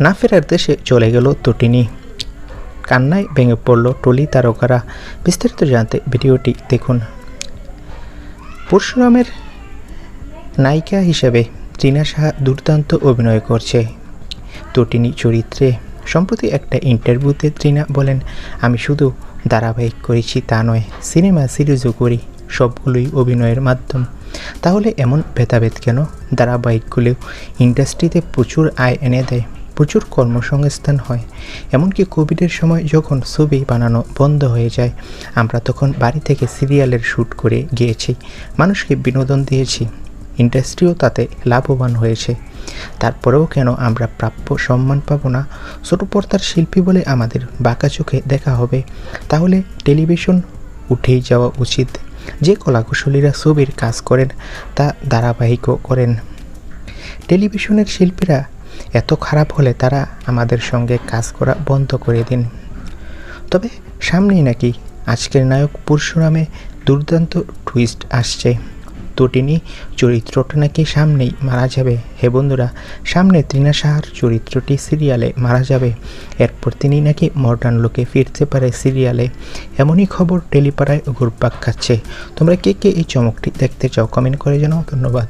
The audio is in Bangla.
না ফেরার দেশে চলে গেল তটিনী কান্নায় ভেঙে পড়ল টলি তারকারা। বিস্তারিত জানতে ভিডিওটি দেখুন। পরশুরামের নায়িকা হিসেবে ত্রিনা সাহা দুর্দান্ত অভিনয় করছে তটিনী চরিত্রে। সম্প্রতি একটা ইন্টারভিউতে ত্রিনা বলেন, আমি শুধু ধারাবাহিক করেছি, তা নয়, সিনেমা সিরিজও করি, সবগুলোই অভিনয়ের মাধ্যম। তাহলে এমন ভেদাভেদ কেন? ধারাবাহিকগুলো ইন্ডাস্ট্রিতে প্রচুর আয় এনে দেয়। প্রচুর কর্মসংস্থান হয়। এমনকি কোভিডের সময় যখন ছবি বানানো বন্ধ হয়ে যায়, আমরা তখন বাড়ি থেকে সিরিয়ালের শ্যুট করে গিয়েছি। মানুষকে বিনোদন দিয়েছি। ইন্ডাস্ট্রিও তাতে লাভবান হয়েছে। তারপরেও কেন আমরা প্রাপ্য সম্মান পাবো না? ছোট পর্দার শিল্পী বলে আমাদের বাঁকা চোখে দেখা হবে। তাহলে টেলিভিশন উঠেই যাওয়া উচিত। যে কলাকুশলীরা ছবির কাজ করেন, তা ধারাবাহিকও করেন। টেলিভিশনের শিল্পীরা এত খারাপ হলে তারা আমাদের সঙ্গে কাজ করা বন্ধ করে দিন। তবে সামনেই নাকি আজকের নায়ক পরশুরামে দুর্দান্ত টুইস্ট আসছে। তটিনী চরিত্রটা নাকি সামনেই মারা যাবে। হে বন্ধুরা, সামনে তৃণা সাহার চরিত্রটি সিরিয়ালে মারা যাবে। এরপর তিনি নাকি মডার্ন লোকে ফিরতে পারে সিরিয়ালে এমনই খবর টেলিপাড়ায় ঘুরপাক খাচ্ছে। তোমরা কে কে এই চমকটি দেখতে চাও কমেন্ট করে জানাও। ধন্যবাদ।